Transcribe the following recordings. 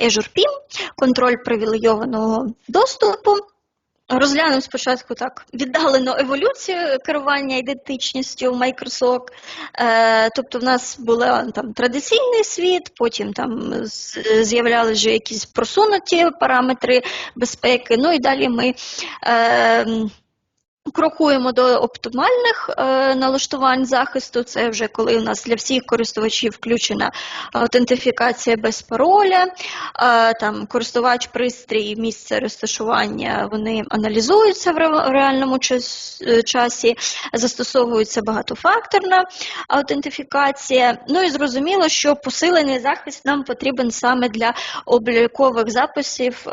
Azure контроль привілейованого доступу. Розглянемо спочатку так віддалену еволюцію керування ідентичністю в Microsoft. Е, тобто, в нас був там традиційний світ, потім там з'являлися вже якісь просунуті параметри безпеки. Ну і далі ми е, крокуємо до оптимальних е, налаштувань захисту. Це вже коли у нас для всіх користувачів включена аутентифікація без пароля, е, там користувач, пристрій, місце розташування вони аналізуються в ре- реальному е, часі, застосовується багатофакторна аутентифікація. Ну і зрозуміло, що посилений захист нам потрібен саме для облікових записів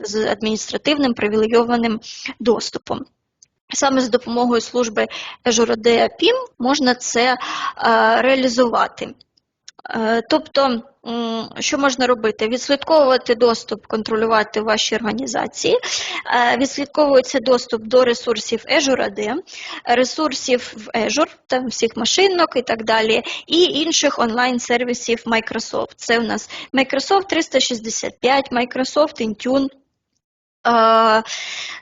з адміністративним привілейованим доступом. Саме з допомогою служби AD PIM можна це е, реалізувати. Е, Тобто, що можна робити? Відслідковувати доступ, контролювати ваші організації, Е, відслідковується доступ до ресурсів Azure AD, ресурсів в Azure, там всіх машинок і так далі, і інших онлайн-сервісів Microsoft. Це у нас Microsoft 365, Microsoft Intune. Е,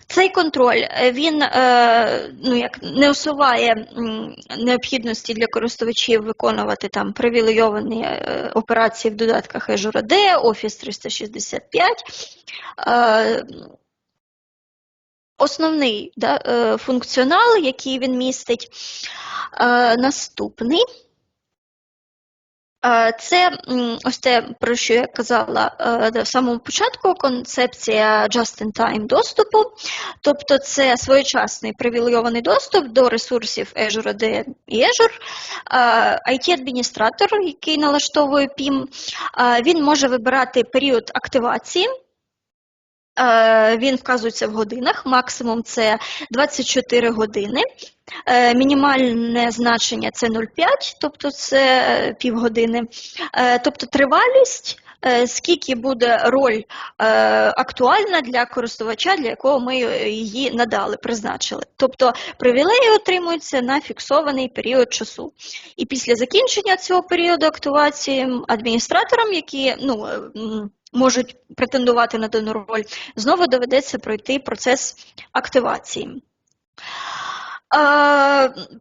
Цей контроль е, він е, ну, як не усуває необхідності для користувачів виконувати там привілейовані операції в додатках Azure AD, Office 365. Е, Основний да, функціонал, який він містить, наступний. Е, Це ось те, про що я казала е, в самому початку, концепція just-in-time доступу. Тобто це своєчасний привілейований доступ до ресурсів Azure AD і Azure. Е, IT-адміністратор, який налаштовує PIM, е, він може вибирати період активації. Е, Він вказується в годинах, максимум це 24 години. Е, Мінімальне значення це 0,5, тобто це е, півгодини. Тобто тривалість, скільки буде роль е, актуальна для користувача, для якого ми її надали, призначили. Тобто привілеї отримуються на фіксований період часу. І після закінчення цього періоду активації адміністраторам, які ну, е, можуть претендувати на дану роль, знову доведеться пройти процес активації.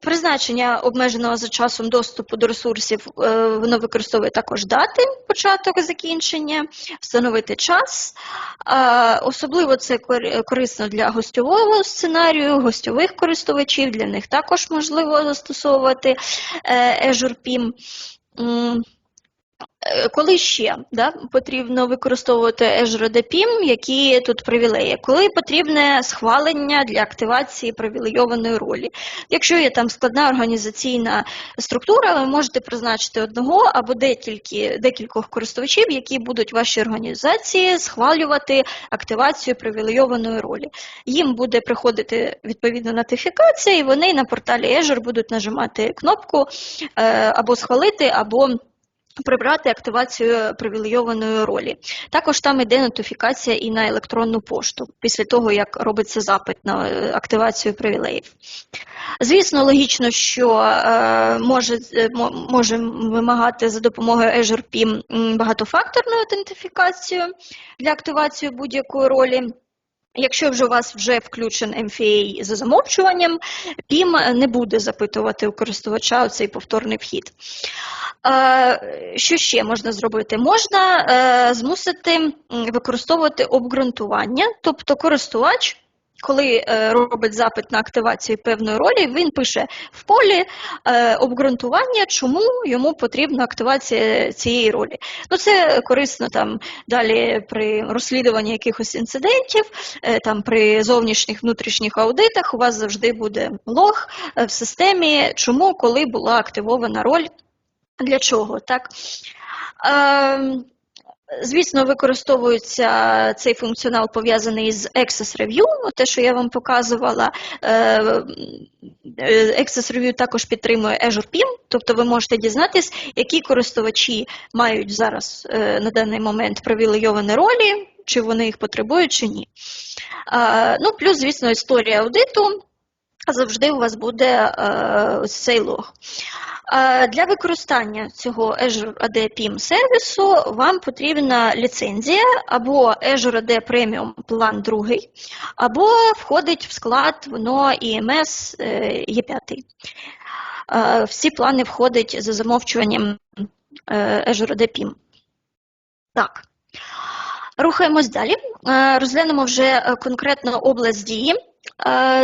Призначення обмеженого за часом доступу до ресурсів е, воно використовує також дати початок закінчення, встановити час. Особливо це корисно для гостьового сценарію, гостьових користувачів, для них також можливо застосовувати е, Azure PIM. Е, Коли ще да, потрібно використовувати Azure AD PIM, які тут привілеї? Коли потрібне схвалення для активації привілейованої ролі. Якщо є там складна організаційна структура, ви можете призначити одного або декількі, декількох користувачів, які будуть в вашій організації схвалювати активацію привілейованої ролі. Їм буде приходити відповідна нотифікація, і вони на порталі Azure будуть нажимати кнопку е, або схвалити, або прибрати активацію привілейованої ролі. Також там йде нотифікація і на електронну пошту після того, як робиться запит на е, активацію привілеїв. Звісно, логічно, що е, може, е, може вимагати за допомогою Azure PIM багатофакторну аутентифікацію для активації будь-якої ролі. Якщо вже у вас вже включен MFA за замовчуванням, PIM не буде запитувати у користувача цей повторний вхід. Е, Що ще можна зробити? Можна е, змусити використовувати обґрунтування, тобто користувач. Коли е, робить запит на активацію певної ролі, він пише в полі е, обґрунтування, чому йому потрібна активація цієї ролі. Ну, це корисно там далі при розслідуванні якихось інцидентів, е, там при зовнішніх внутрішніх аудитах у вас завжди буде лог в системі, чому, коли була активована роль, для чого. Так? Звісно, використовується цей функціонал пов'язаний з Access Review, те, що я вам показувала. Е, Access Review також підтримує Azure PIM, тобто ви можете дізнатись, які користувачі мають зараз е, на даний момент привілейовані ролі, чи вони їх потребують, чи ні. Ну, плюс, звісно, історія аудиту. Завжди у вас буде е, ось цей лог. Е, Для використання цього Azure AD PIM сервісу вам потрібна ліцензія або Azure AD Premium план 2, або входить в склад воно IMS е, Є5. Е, Всі плани входять за замовчуванням е, Azure AD PIM. Так. Рухаємось далі. Е, Розглянемо вже е, конкретно область дії е,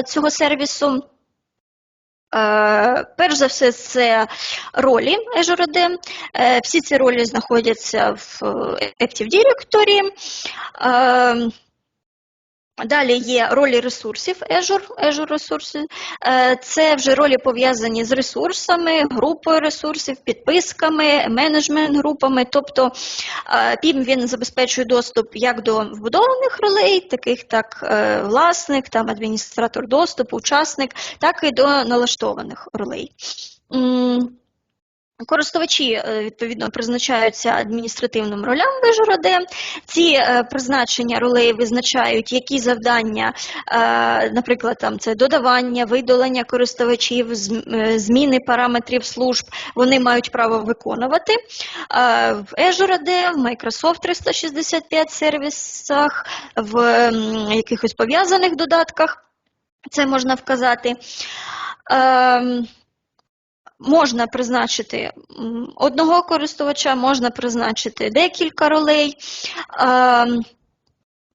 цього сервісу. Е, Перш за все, це ролі Azure AD. Е, Всі ці ролі знаходяться в е, Active Directory. Е, Далі є ролі ресурсів Azure, Azure ресурси. Е, Це вже ролі пов'язані з ресурсами, групою ресурсів, підписками, менеджмент групами. Тобто е, PIM він забезпечує доступ як до вбудованих ролей, таких як е, власник, там адміністратор доступу, учасник, так і до налаштованих ролей. Користувачі е, відповідно призначаються адміністративним ролям в Azure Ці е, призначення ролей визначають, які завдання, е, наприклад, там це додавання, видалення користувачів, зміни параметрів служб, вони мають право виконувати. В Azure в Microsoft 365 сервісах, в якихось пов'язаних додатках, це можна вказати. Можна призначити одного користувача, можна призначити декілька ролей. Ем,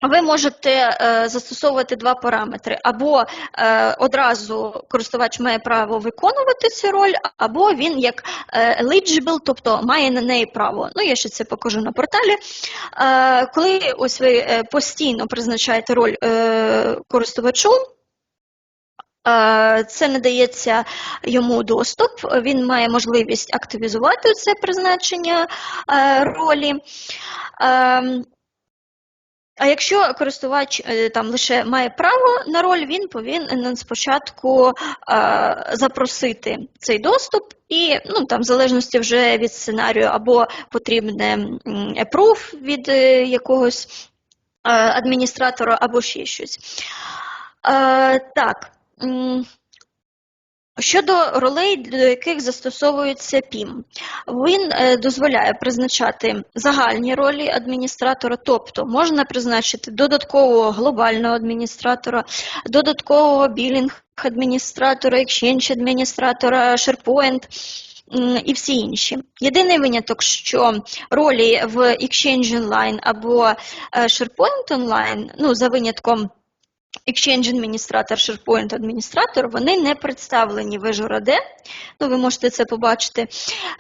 Ви можете е, застосовувати два параметри. Або е, одразу користувач має право виконувати цю роль, або він як е, eligible, тобто має на неї право. Ну, я ще це покажу на порталі. Коли ось ви постійно призначаєте роль користувачу, Це надається йому доступ, він має можливість активізувати це призначення е, ролі. Ем, А якщо користувач е, там лише має право на роль, він повинен спочатку е, запросити цей доступ, і ну там в залежності вже від сценарію, або потрібне approve від е, якогось е, адміністратора, або ще щось. Е, Так. Щодо ролей, до яких застосовується PIM, він е, дозволяє призначати загальні ролі адміністратора, тобто можна призначити додаткового глобального адміністратора, додаткового білінг-адміністратора, Exchange-адміністратора, SharePoint і всі інші. Єдиний виняток, що ролі в Exchange Online або е, SharePoint Online, ну, за винятком Exchange адміністратор, SharePoint адміністратор, вони не представлені в Azure AD, ну ви можете це побачити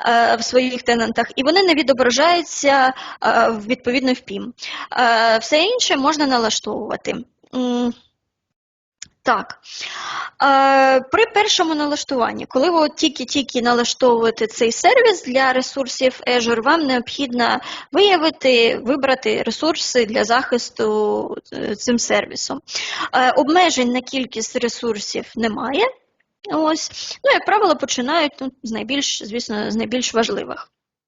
е, в своїх тенантах, і вони не відображаються е, відповідно в PIM. Е, все інше можна налаштовувати. Так. Е, При першому налаштуванні, коли ви тільки-тільки налаштовуєте цей сервіс для ресурсів Azure, вам необхідно виявити, вибрати ресурси для захисту е, цим сервісом. Е, Обмежень на кількість ресурсів немає. Ось. Ну, як правило, починають ну, з найбільш, звісно, з найбільш важливих.